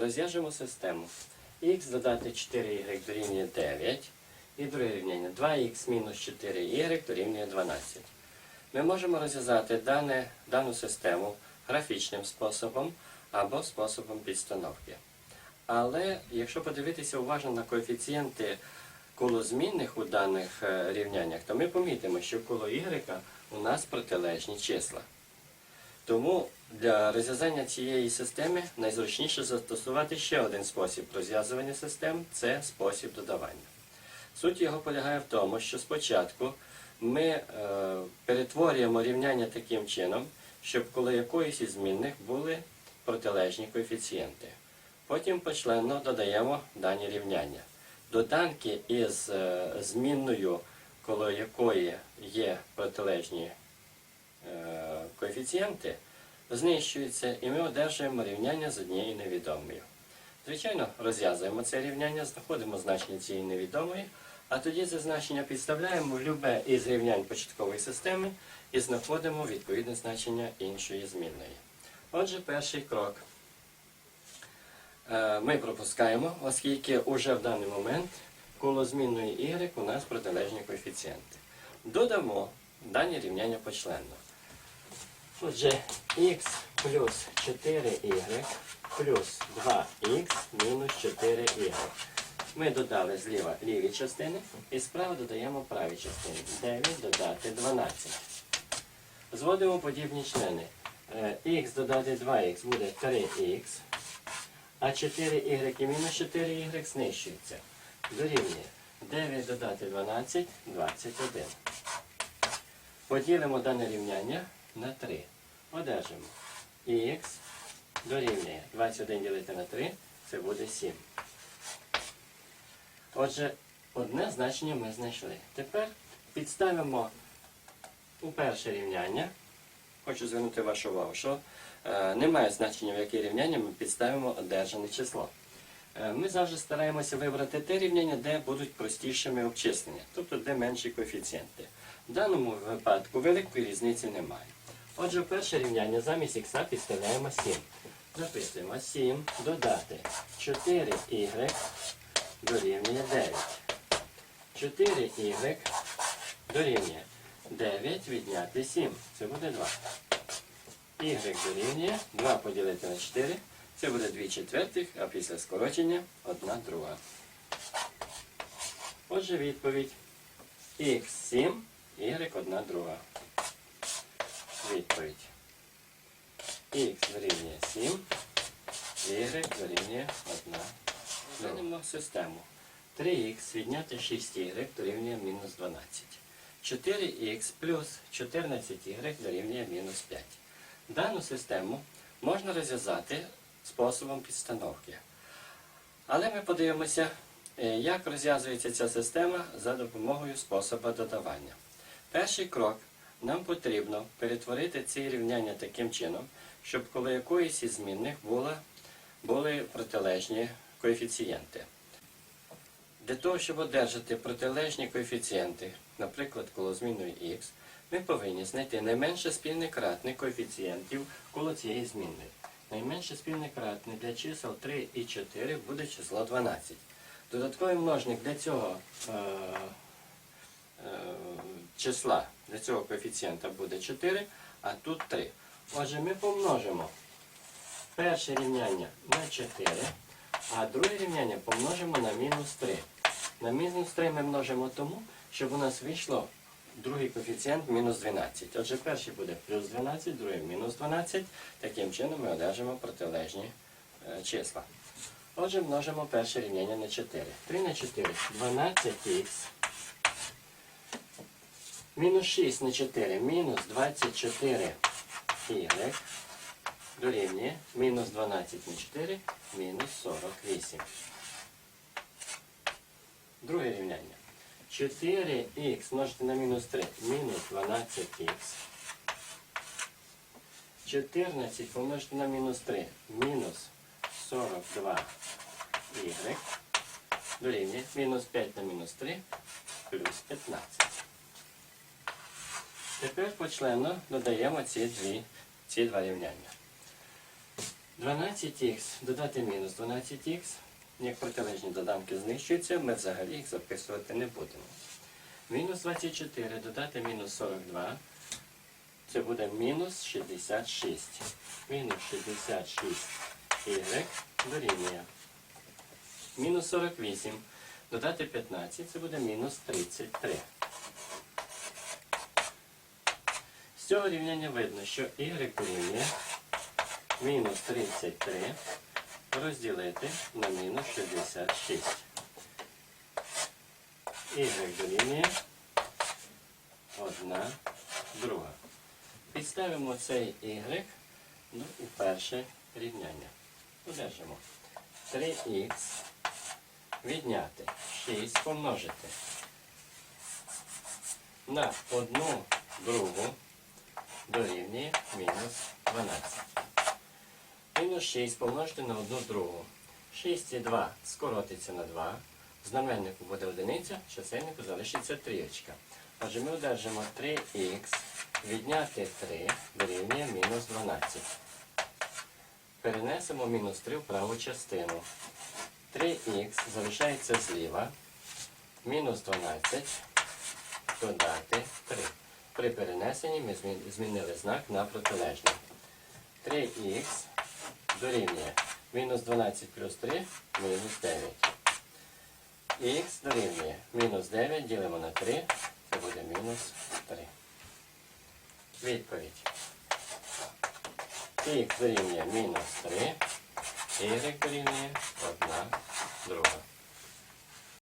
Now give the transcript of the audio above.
Розв'яжемо систему. х додати 4y дорівнює 9. І друге рівняння 2х мінус 4y дорівнює 12. Ми можемо розв'язати дану систему графічним способом або способом підстановки. Але якщо подивитися уважно на коефіцієнти колозмінних у даних е, рівняннях, то ми помітимо, що коло у нас протилежні числа. Тому для розв'язання цієї системи найзручніше застосувати ще один спосіб розв'язування систем це спосіб додавання. Суть його полягає в тому, що спочатку ми е, перетворюємо рівняння таким чином, щоб коло якоїсь із змінних були протилежні коефіцієнти. Потім почленно додаємо дані рівняння. Доданки із е, змінною, коло якої є протилежні е, коефіцієнти, знищуються, і ми одержуємо рівняння з однією невідомою. Звичайно, розв'язуємо це рівняння, знаходимо значення цієї невідомої, а тоді це значення підставляємо в любе із рівнянь початкової системи і знаходимо відповідне значення іншої змінної. Отже, перший крок е, ми пропускаємо, оскільки уже в даний момент коло змінної y у нас протилежні коефіцієнти. Додамо дані рівняння почленно. Отже, х плюс 4y плюс 2х мінус 4y. Ми додали зліва ліві частини і справа додаємо праві частини. 9 додати 12. Зводимо подібні члени. Е, х додати 2х буде 3х, а 4y і мінус 4y знищується. Дорівнює 9 додати 12 21. Поділимо дане рівняння на 3. Одержимо. Х дорівнює 21 ділити на 3, це буде 7. Отже, одне значення ми знайшли. Тепер підставимо у перше рівняння. Хочу звернути вашу увагу, що е, немає значення, в яке рівняння ми підставимо одержане число. Е, ми завжди стараємося вибрати те рівняння, де будуть простішими обчислення, тобто де менші коефіцієнти. В даному випадку великої різниці немає. Отже, перше рівняння замість х підставляємо 7. Записуємо 7 додати 4y дорівнює 9. 4y дорівнює 9 відняти 7. Це буде 2. Y дорівнює 2 поділити на 4. Це буде 2 четвертих, а після скорочення 1 друга. Отже, відповідь. Х 7, y 1 друга. Відповідь. Х дорівнює 7, y дорівнює 1 Глянемо систему. 3х відняти 6y дорівнює мінус 12. 4х плюс 14y дорівнює мінус 5. Дану систему можна розв'язати способом підстановки. Але ми подивимося, е, як розв'язується ця система за допомогою способу додавання. Перший крок нам потрібно перетворити ці рівняння таким чином, щоб коло якоїсь із змінних була, були протилежні коефіцієнти. Для того, щоб одержати протилежні коефіцієнти, наприклад, коло змінної х, ми повинні знайти найменше спільний кратник коефіцієнтів коло цієї змінної. Найменше спільний кратник для чисел 3 і 4 буде число 12. Додатковий множник для цього е, е, числа, для цього коефіцієнта буде 4, а тут 3. Отже, ми помножимо перше рівняння на 4, а друге рівняння помножимо на мінус 3. На мінус 3 ми множимо тому, щоб у нас вийшло другий коефіцієнт мінус 12. Отже, перший буде плюс 12, другий мінус 12. Таким чином ми одержимо протилежні е, числа. Отже, множимо перше рівняння на 4. 3 на 4 12х. Мінус 6 на 4 мінус 24 y дорівнює мінус 12 на 4 мінус 48. Друге рівняння. 4х множити на мінус 3 мінус 12х. 14 помножити на мінус 3 мінус 42 y дорівнює мінус 5 на мінус 3 плюс 15. Тепер почленно додаємо ці, дві, ці два рівняння. 12х додати мінус 12х. Як протилежні доданки знищуються, ми взагалі їх записувати не будемо. Мінус 24 додати мінус 42. Це буде мінус 66. Мінус 66 y дорівнює. Мінус 48. Додати 15, це буде мінус 33. З цього рівняння видно, що y дорівнює мінус 33 розділити на мінус 66. Y дорівнює 1 друга. Підставимо цей y ну, у перше рівняння. Одержимо 3х відняти 6 помножити на 1 другу дорівнює мінус 12. Мінус 6 помножити на 1 другу. 6 і 2 скоротиться на 2. В знаменнику буде одиниця, чисельнику залишиться трієчка. Отже, ми одержимо 3х відняти 3 дорівнює мінус 12. Перенесемо мінус 3 в праву частину. 3х залишається зліва. Мінус 12 додати 3. При перенесенні ми змінили знак на протилежний. 3х дорівнює мінус 12 плюс 3 мінус 9. Х дорівнює мінус 9 ділимо на 3, це буде мінус 3. Відповідь. Х дорівнює мінус 3, y дорівнює